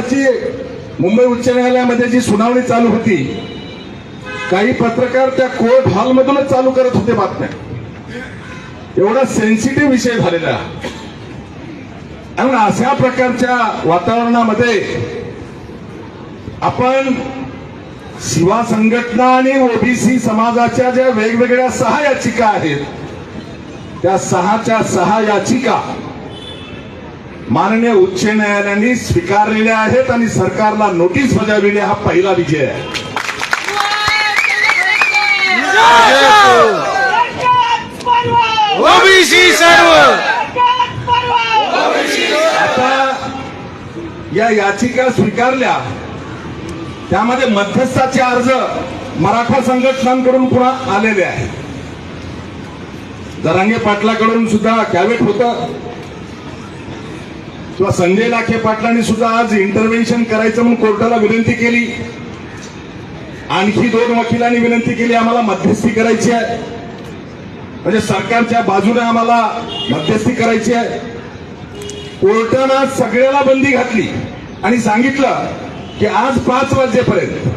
दिवसाची मुंबई उच्च न्यायालयामध्ये जी सुनावणी चालू होती काही पत्रकार त्या कोर्ट हॉलमधूनच चालू करत होते बातम्या. एवढा सेन्सिटिव्ह विषय झालेला. आणि अशा प्रकारच्या वातावरणामध्ये आपण शिवा संघटना आणि ओबीसी समाजाच्या ज्या वेगवेगळ्या सहा याचिका आहेत त्या सहाच्या सहा याचिका माननीय उच्च न्यायालयाने स्वीकारलेल्या आहेत आणि सरकारला नोटीस बजावलेली हा पहिला विजय आहे. ओबीसी सर्व. आता या याचिका स्वीकारल्या त्यामध्ये मध्यस्थाचे अर्ज मराठा संघटनांकडून पुन्हा आलेले आहेत. जरांगे पाटलाकडून सुद्धा कॅवेट होतं. किंवा संजय लाखे पाटलांनी सुद्धा आज इंटरव्हेन्शन करायचं म्हणून कोर्टाला विनंती केली. आणखी दोन वकिलांनी विनंती केली आम्हाला मध्यस्थी करायची आहे. म्हणजे सरकारच्या बाजूने आम्हाला मध्यस्थी करायची आहे. कोर्टानं सगळ्याला बंदी घातली. आणि सांगितलं की आज पाच वाजेपर्यंत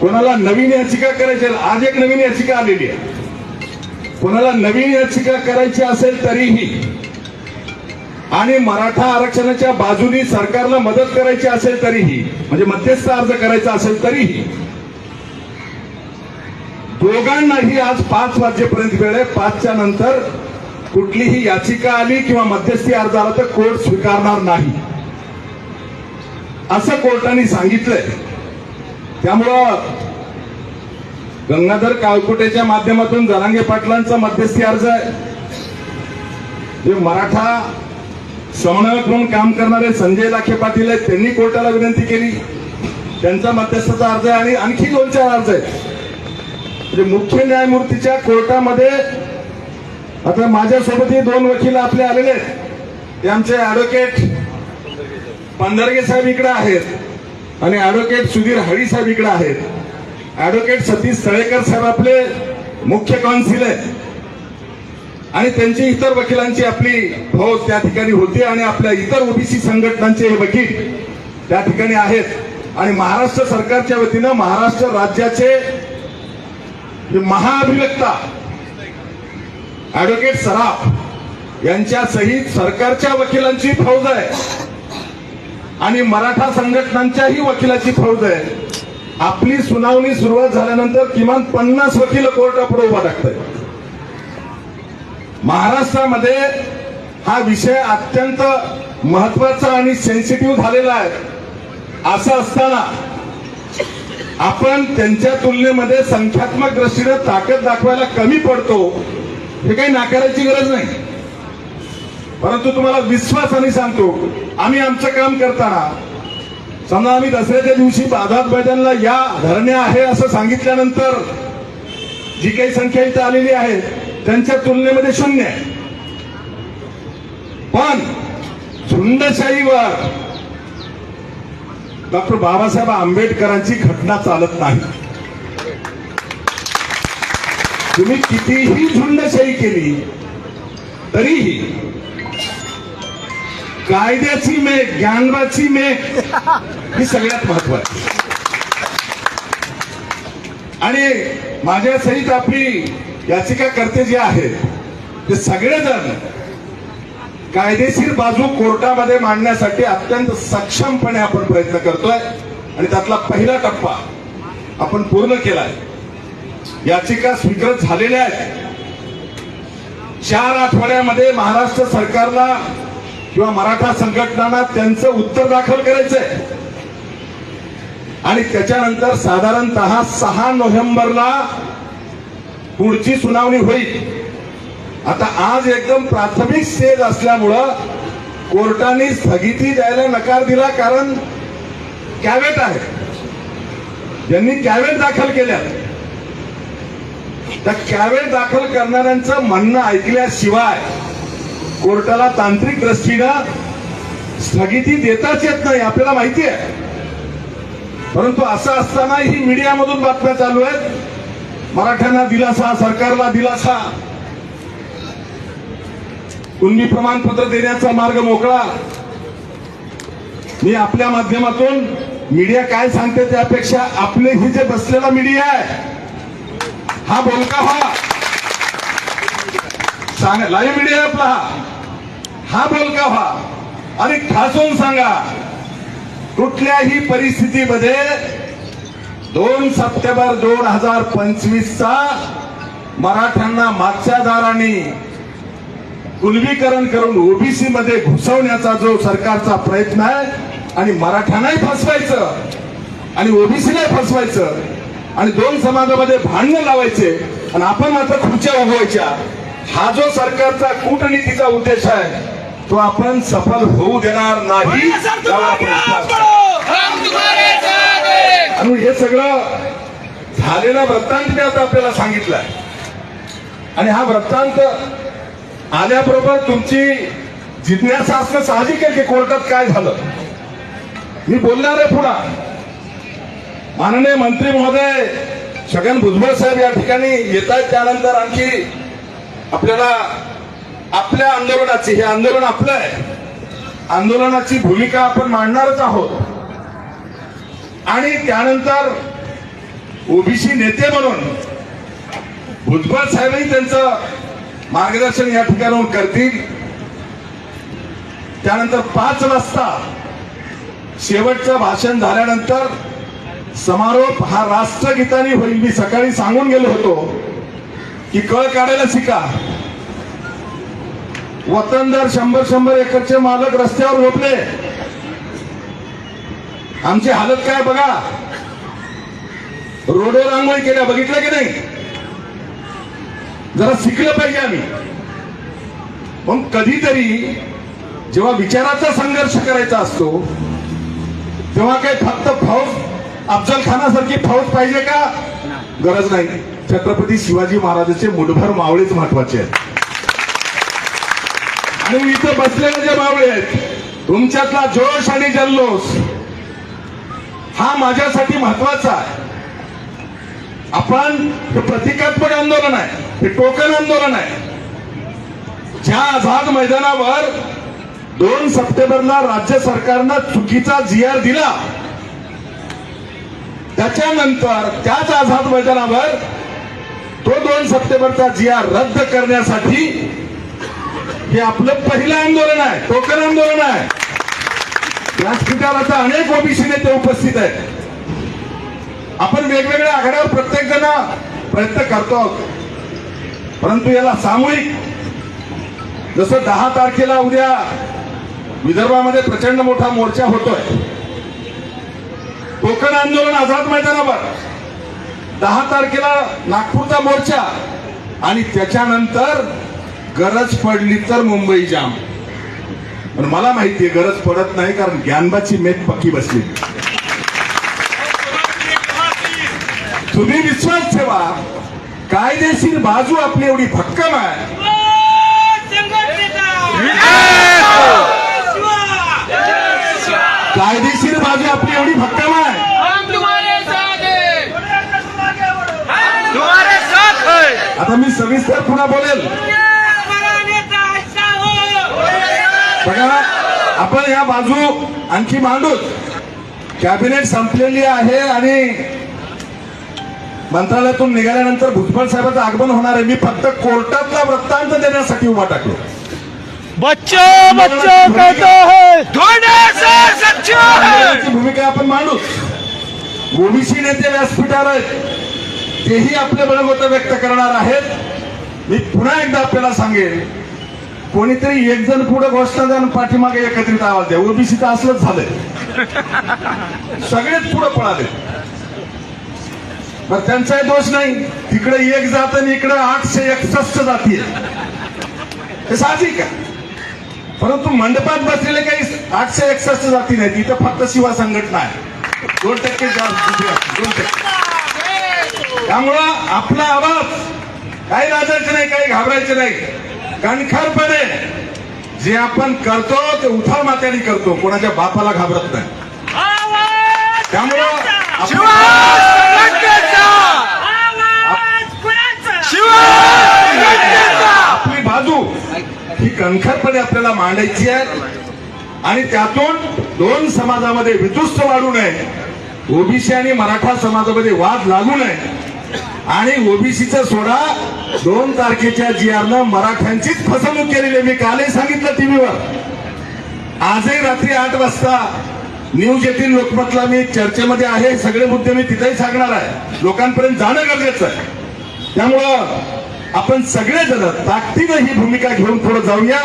कोणाला नवीन याचिका करायची आज एक नवीन याचिका आलेली आहे. कोणाला नवीन याचिका करायची असेल तरीही आणि मराठा आरक्षणाच्या बाजूनी सरकारला मदत करायची असेल तरीही म्हणजे मध्यस्थ अर्ज करायचा असेल तरीही दोघांनाही आज पाच वाजेपर्यंत वेळ आहे. पाचच्या नंतर कुठलीही याचिका आली किंवा मध्यस्थी अर्ज आला तर कोर्ट स्वीकारणार नाही. असं कोर्टाने सांगितलंय. त्यामुळं गंगाधर काळकुटेच्या माध्यमातून जरांगे पाटलांचा मध्यस्थी अर्ज आहे. जे मराठा समन्वयक म्हणून काम करणारे संजय लाखे पाटील आहेत त्यांनी कोर्टाला विनंती केली. त्यांचा मध्यस्थाचा अर्ज आहे आणि आणखी दोन चार अर्ज आहेत. म्हणजे मुख्य न्यायमूर्तीच्या कोर्टामध्ये आता माझ्यासोबतही दोन वकील आपले आलेले आहेत. ते आमचे ऍडव्होकेट पंधरगे साहेब इकडे आहेत आणि ऍडव्होकेट सुधीर हळी साहेब इकडे आहेत. ऍडव्होकेट सतीश तळेकर साहेब आपले मुख्य कौन्सिल आहेत. आणि त्यांची इतर वकिलांची आपली फौज त्या ठिकाणी होती आणि आपल्या इतर ओबीसी संघटनांचे हे वकील त्या ठिकाणी आहेत. आणि महाराष्ट्र सरकारच्या वतीनं महाराष्ट्र राज्याचे जे महाअभिव्यक्ता ऍडव्होकेट सराफ यांच्या सहित सरकारच्या वकिलांची फौज आहे. आणि मराठा संघटनांच्याही वकिलाची फौज आहे. आपली सुनावणी सुरुवात झाल्यानंतर किमान पन्नास वकील कोर्टापुढे उभा टाकतात महाराष्ट्रामध्ये हा विषय अत्यंत महत्त्वाचा आणि सेन्सिटिव्ह झालेला आहे. असं असताना आपण त्यांच्या तुलनेमध्ये संख्यात्मक दृष्टीने ताकद दाखवायला कमी पडतो हे काही नाकारायची गरज नाही. परंतु तुम्हाला विश्वासाने सांगतो आम्ही आमचं काम करताना समजा आम्ही दसऱ्याच्या दिवशी आझाद मैदानला या धरणे आहे असं सांगितल्यानंतर जी काही संख्या इथं आलेली आहे त्यांच्या तुलनेमध्ये शून्य आहे. पण झुंडशाहीवर डॉक्टर बाबासाहेब आंबेडकरांची घटना चालत नाही. तुम्ही कितीही झुंडशाही केली तरीही कायद्याची मेघ ज्ञानवाची मेघ ही सगळ्यात महत्वाची. आणि माझ्या सहित आपली याचिकाकर्ते जे आहेत ते सगळेजण कायदेशीर बाजू कोर्टामध्ये मांडण्यासाठी अत्यंत सक्षमपणे आपण प्रयत्न करतोय आणि त्यातला पहिला टप्पा आपण पूर्ण केलाय. याचिका स्वीकृत झालेल्या आहेत. चार आठवड्यामध्ये महाराष्ट्र सरकारला किंवा मराठा संघटनांना त्यांचं उत्तर दाखल करायचंय. आणि त्याच्यानंतर साधारणतः सहा नोव्हेंबरला पुढची सुनावणी होईल. आता आज एकदम प्राथमिक स्टेज असल्यामुळं कोर्टाने स्थगिती द्यायला नकार दिला कारण कॅवेट आहे. ज्यांनी कॅवेट दाखल केल्या. त्या कॅवेट दाखल करणाऱ्यांचं म्हणणं ऐकल्याशिवाय कोर्टाला तांत्रिक दृष्टीनं स्थगिती देताच येत नाही आपल्याला माहिती आहे. परंतु असं असताना ही मीडियामधून बातम्या चालू आहेत. मराठ्यांना दिलासा सरकारला दिलासा. कुणबी प्रमाणपत्र देण्याचा मार्ग मोकळा. मी आपल्या माध्यमातून मीडिया काय सांगते त्यापेक्षा आपले ही जे बसलेला मीडिया आहे हा बोलका हा. सांग लाईव्ह मीडिया आपला हा. हा बोलका व्हा आणि खासून सांगा कुठल्याही परिस्थितीमध्ये दोन सप्टेंबर दोन हजार पंचवीसचा मराठ्यांना मागच्या दाराने कुलबीकरण करून ओबीसी मध्ये घुसवण्याचा जो सरकारचा प्रयत्न आहे आणि मराठ्यांनाही फसवायचं आणि ओबीसीलाही फसवायचं आणि दोन समाजामध्ये भांडणं लावायचे आणि आपण मात्र खुर्च्या उभवायच्या हा जो सरकारचा कूटनीतीचा उद्देश आहे तो आपण सफल होऊ देणार नाही आणि हे सगळं झालेला वृत्तांत मी आता आपल्याला सांगितलाय आणि हा वृत्तांत आल्याबरोबर तुमची जिज्ञासा असणं साहजिक आहे की कोर्टात काय झालं? मी बोलणार आहे पुन्हा. माननीय मंत्री महोदय छगन भुजबळ साहेब या ठिकाणी येत आहेत त्यानंतर आणखी आपल्याला आपल्या आंदोलनाची हे आंदोलन आपलं आहे. आंदोलनाची भूमिका आपण मांडणारच आहोत. आणि त्यानंतर ओबीसी नेते म्हणून भुजबळ साहेबही त्यांचं मार्गदर्शन या ठिकाणाहून करतील. त्यानंतर पाच वाजता शेवटचं भाषण झाल्यानंतर समारोप हा राष्ट्रगीताने होईल. मी सकाळी सांगून गेलो होतो की कळ काढायला शिका. वतनदार शंभर शंभर एकरचे मालक रस्त्यावर झोपले. आमची हालत काय बघा? रोडवर रांगोळी केल्या बघितलं की नाही? जरा शिकलं पाहिजे आम्ही. पण कधीतरी जेव्हा विचाराचा संघर्ष करायचा असतो तेव्हा काय फक्त फौज अफजल खानासारखी फौज पाहिजे का? गरज नाही. छत्रपती शिवाजी महाराजांचे मुठभर मावळेच महत्त्वाचे आहेत. आणि इथं बसलेले जे मावळे आहेत तुमच्यातला जोश आणि जल्लोष हा माझ्यासाठी महत्त्वाचा आहे. आपण हे प्रतिकात्मक आंदोलन आहे हे टोकन आंदोलन आहे. ज्या आझाद मैदानावर दोन सप्टेंबरला राज्य सरकारनं चुकीचा जी आर दिला त्याच्यानंतर त्याच आझाद मैदानावर तो दोन सप्टेंबरचा जी आर रद्द करण्यासाठी हे आपलं पहिलं आंदोलन आहे टोकन आंदोलन आहे. व्यासपीठावर आता अनेक ओबीसी नेते उपस्थित आहेत. आपण वेगवेगळ्या आघाड्यावर प्रत्येक जण प्रयत्न करतो आहोत. परंतु याला सामूहिक जसं दहा तारखेला उद्या विदर्भामध्ये प्रचंड मोठा मोर्चा होतोय. कोकण आंदोलन आझाद मैदानावर. दहा तारखेला नागपूरचा मोर्चा आणि त्याच्यानंतर गरज पडली तर मुंबई जाम. पण मला माहितीये गरज पडत नाही कारण ज्ञानबाची मेद पक्की बसली. तुम्ही विश्वास ठेवा कायदेशीर बाजू आपली एवढी भक्कम आहे. कायदेशीर बाजू आपली एवढी भक्कम आहे. आता मी सविस्तर पुन्हा बोलेल हमारा नेता ऐसा हो बघा आपण या बाजू आणखी मांडूच कॅबिनेट संपलेली आहे आणि मंत्रालयातून निघाल्यानंतर भुजबळ साहेबांचं आगमन होणार आहे. मी फक्त कोर्टातला वृत्तांत देण्यासाठी उभा टाकलो. बच्चों बच्चों कहता है है भूमिका आपण मांडू ओबीसी नेते व्यासपीठावर आहेत. तेही आपले बळमत व्यक्त करणार आहेत. मी पुन्हा एकदा आपल्याला सांगेन कोणीतरी एक जण पुढे घोषणा द्या आणि पाठीमागे एकत्रित आवाज द्या. ओबीसी तर असलंच झालंय. सगळेच पुढे पळाले मग त्यांचाही दोष नाही. तिकडे एक जात आणि इकडे आठशे एकसष्ट जाती हे साहजिक आहे. परंतु मंडपात बसलेले काही आठशे एकसष्ट जाती नाहीत. इथं फक्त शिवा संघटना आहे. दोन टक्के दोन टक्के. त्यामुळं आपला आवाज काही लाजायचं नाही काही घाबरायचं नाही. कणखरपणे जे आपण करतो ते उठाव मात्याने करतो. कोणाच्या बापाला घाबरत नाही. त्यामुळं आपली बाजू ही कणखरपणे आपल्याला मांडायची आहे. आणि त्यातून दोन समाजामध्ये वितुष्ट वाढू नये. ओबीसी आणि मराठा समाजामध्ये वाद लागू नये. आणि ओबीसीचा सोडा दोन तारखेच्या जी आरनं मराठ्यांचीच फसवणूक केलेली आहे. मी कालही सांगितलं टीव्हीवर. आजही रात्री आठ वाजता न्यूज येथील लोकमतला मी चर्चेमध्ये आहे. सगळे मुद्दे मी तिथेही सांगणार आहे. लोकांपर्यंत जाणं गरजेचं आहे. त्यामुळं आपण सगळेजण ताकदीनं ही भूमिका घेऊन पुढे जाऊया.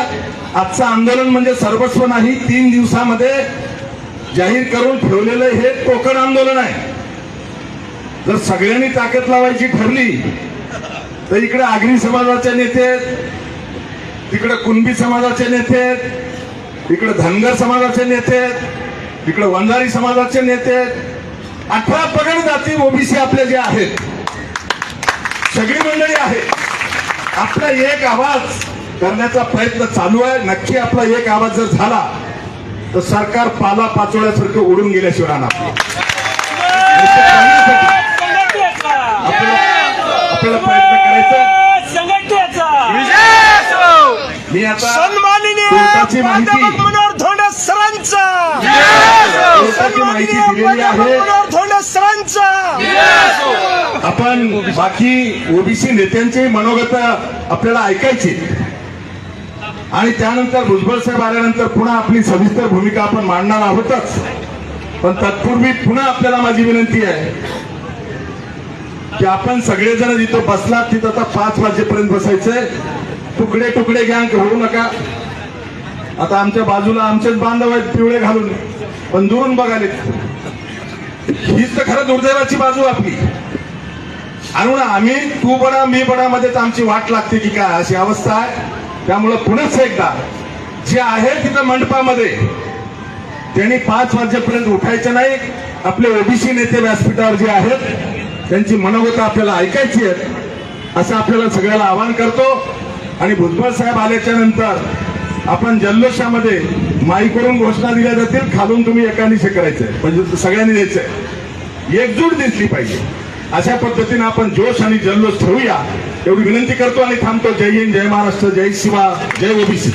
आजचं आंदोलन म्हणजे सर्वस्व नाही. तीन दिवसामध्ये जाहीर करून ठेवलेलं हे कोकण आंदोलन आहे. जर सगळ्यांनी ताकद लावायची ठरली तर इकडे आगरी समाजाचे नेते तिकडे कुणबी समाजाचे नेते इकडे धनगर समाजाचे नेते इकडे वंजारी समाजाचे नेते अठरा पगड जाती ओबीसी आपले जे आहेत सगळी मंडळी आहे आपला एक आवाज करण्याचा प्रयत्न चालू आहे. नक्की आपला एक आवाज जर झाला तर सरकार पाला पाचोळ्यासारखं उडून गेल्याशिवाय राहणार आपल्याला प्रयत्न करायचा. संघटनेचा. मी आता कोर्टाची माहिती सरांचा. कोर्टाची माहिती दिलेली आहे. सरांचा. आपण बाकी ओबीसी नेत्यांची मनोगत आपल्याला ऐकायची. आणि त्यानंतर भुजबळ साहेब आल्यानंतर पुन्हा आपली सविस्तर भूमिका आपण मांडणार आहोतच. पण तत्पूर्वी पुन्हा आपल्याला माझी विनंती आहे. की आपण सगळेजण जिथं बसलात तिथं आता पाच वाजेपर्यंत बसायचंय. तुकडे तुकडे गँग होऊ नका. आता आमच्या बाजूला आमचेच बांधव आहेत पिवळे घालून. पण दुरून बघाले हीच तर खरं दुर्दैवाची बाजू आपली. आणि ना आम्ही तू बडा मी बडा मध्येच आमची वाट लागते की काय अशी अवस्था आहे. त्यामुळं पुन्हाच एकदा जे आहे तिथं मंडपामध्ये त्यांनी पाच वाजेपर्यंत उठायचं नाही. आपले ओबीसी नेते व्यासपीठावर जे आहेत त्यांची मनोगत आपल्याला ऐकायची आहेत असं आपल्याला सगळ्याला आवाहन करतो. आणि भुजबळ साहेब आल्याच्यानंतर आपण जल्लोषामध्ये माईकडून घोषणा दिल्या जातील खालून तुम्ही एकानिशे करायचंय. म्हणजे सगळ्यांनी द्यायचंय. एकजूट दिसली पाहिजे. अशा पद्धतीने आपण जोश आणि जल्लोष ठेवूया. एवढी विनंती करतो आणि थांबतो. जय हिंद जय महाराष्ट्र जय शिवा जय ओबीसी.